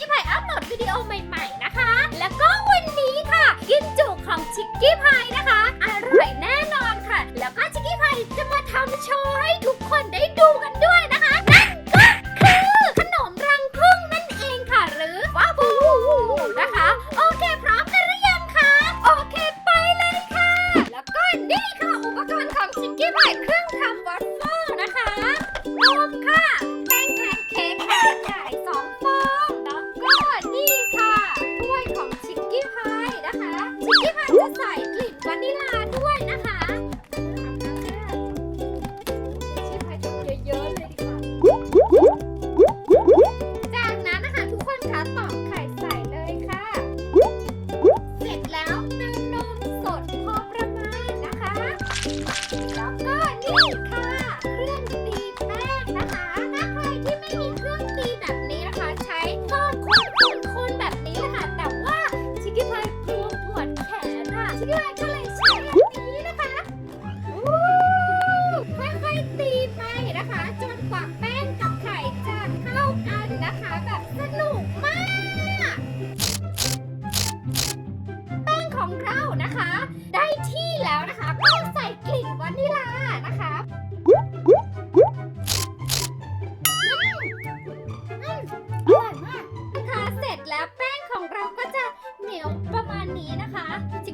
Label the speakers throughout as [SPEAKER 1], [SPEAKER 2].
[SPEAKER 1] ชิพายอั
[SPEAKER 2] ป
[SPEAKER 1] โหลดวิดีโอใหม่ๆนะคะ แล้วก็วันนี้ค่ะ กินจุของชิคกี้พายนะคะอร่อยแน่นอนค่ะ แล้วก็ชิคกี้พายจะมาทำโชว์ให้ทุกคนได้ดูกัน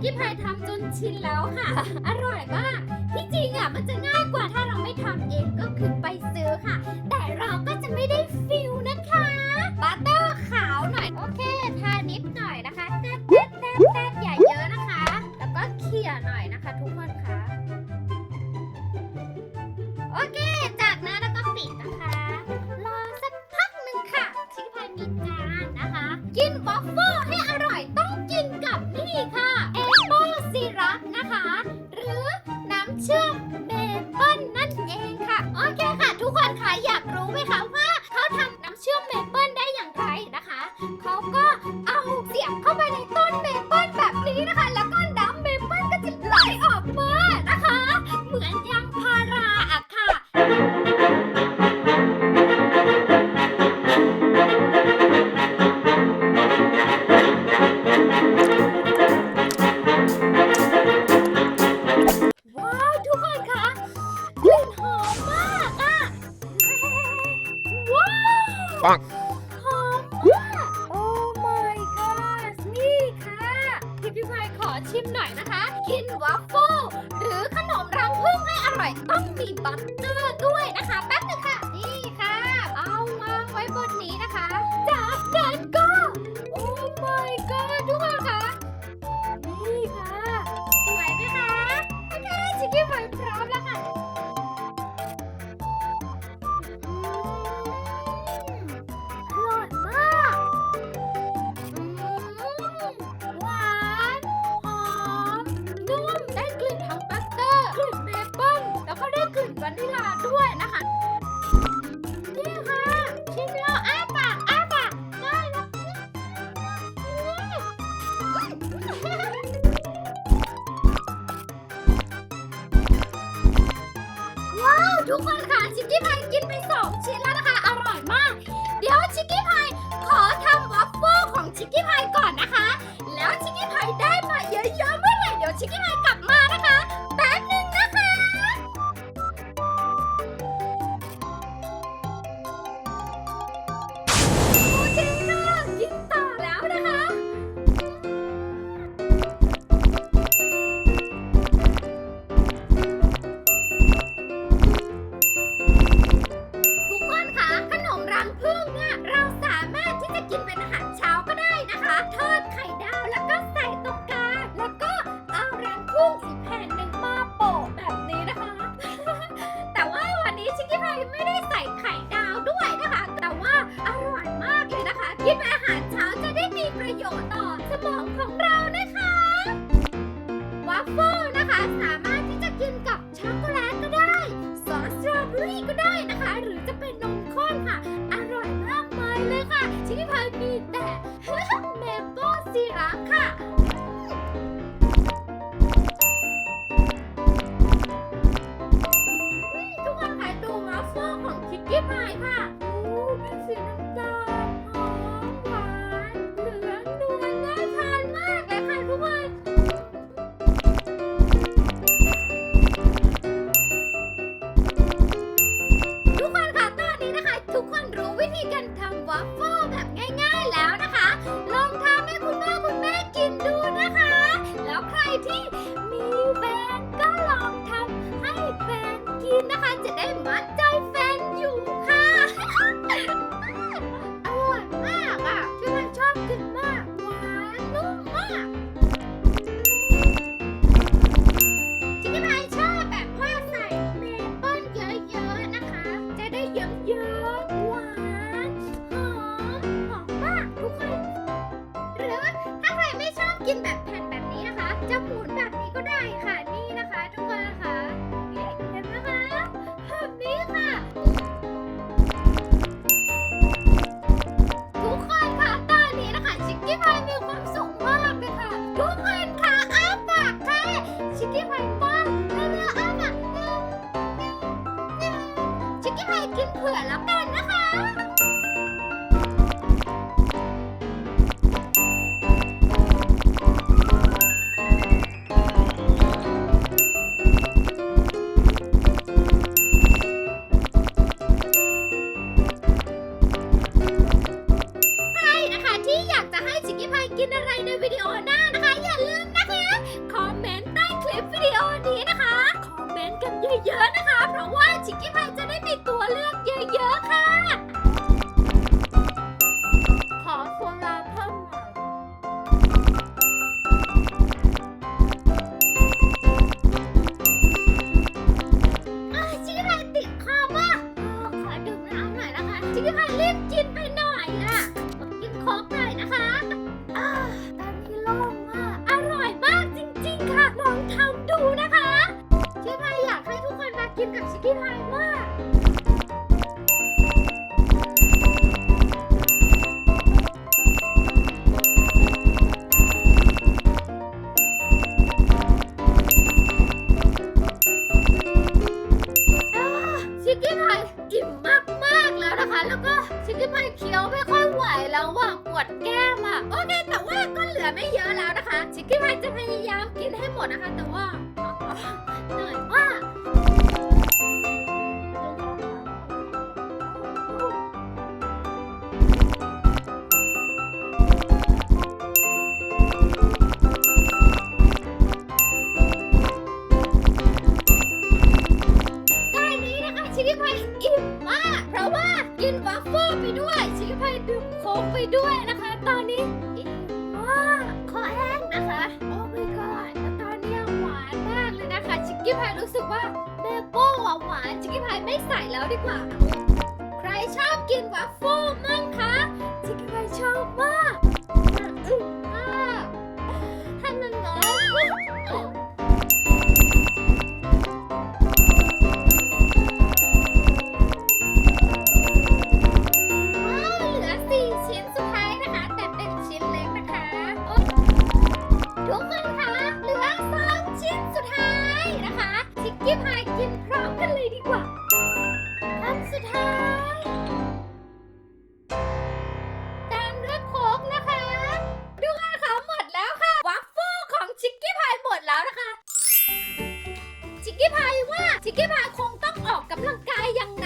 [SPEAKER 1] พี่พายทำจนชินแล้วค่ะ อร่อยมากที่จริงอะมันจะง่ายกว่าถ้าเราไม่ทำเองก็คือไปซื้อค่ะ แต่เราก็จะไม่ได้ฟิลนะคะบัตเตอร์ขาวหน่อยโอเคทานิดหน่อยนะคะแทบแทบแทบอย่าเยอะนะคะ แล้วก็เขี่ยหน่อยนะคะ ทุกคนคะโอเค คะ กินวัฟเฟิลหรือขนมรังผึ้งให้อร่อยต้องมีบัตเตอร์ด้วยนะคะ แป๊บนึงค่ะ 지금 할까? เคมีแต่แมเปิ้ลซีรัปค่ะ เยอะนะคะ เพราะว่าชิคกี้พายจะได้มีตัวเลือกเยอะๆค่ะ ขอโฟลาเพิ่มหน่อยชิคกี้พายติดคอว่ะขอดื่มน้ำหน่อยนะคะ ชิคกี้พายรีบกินไปะชิคกี้พายจะพยายามกินให้หมดนะคะ แต่ว่าเหนื่อยมากกินวัฟเฟิลไปด้วยชิคกี้พายดื่มโค้กไปด้วยนะคะ ตอนนี้ กี้พายรู้สึกว่าเบโป้หวานๆชิคกี้พายไม่ใส่แล้วดีกว่า กี้พายว่าชิคกี้พายคงต้องออกกำลังกายอย่างหนัก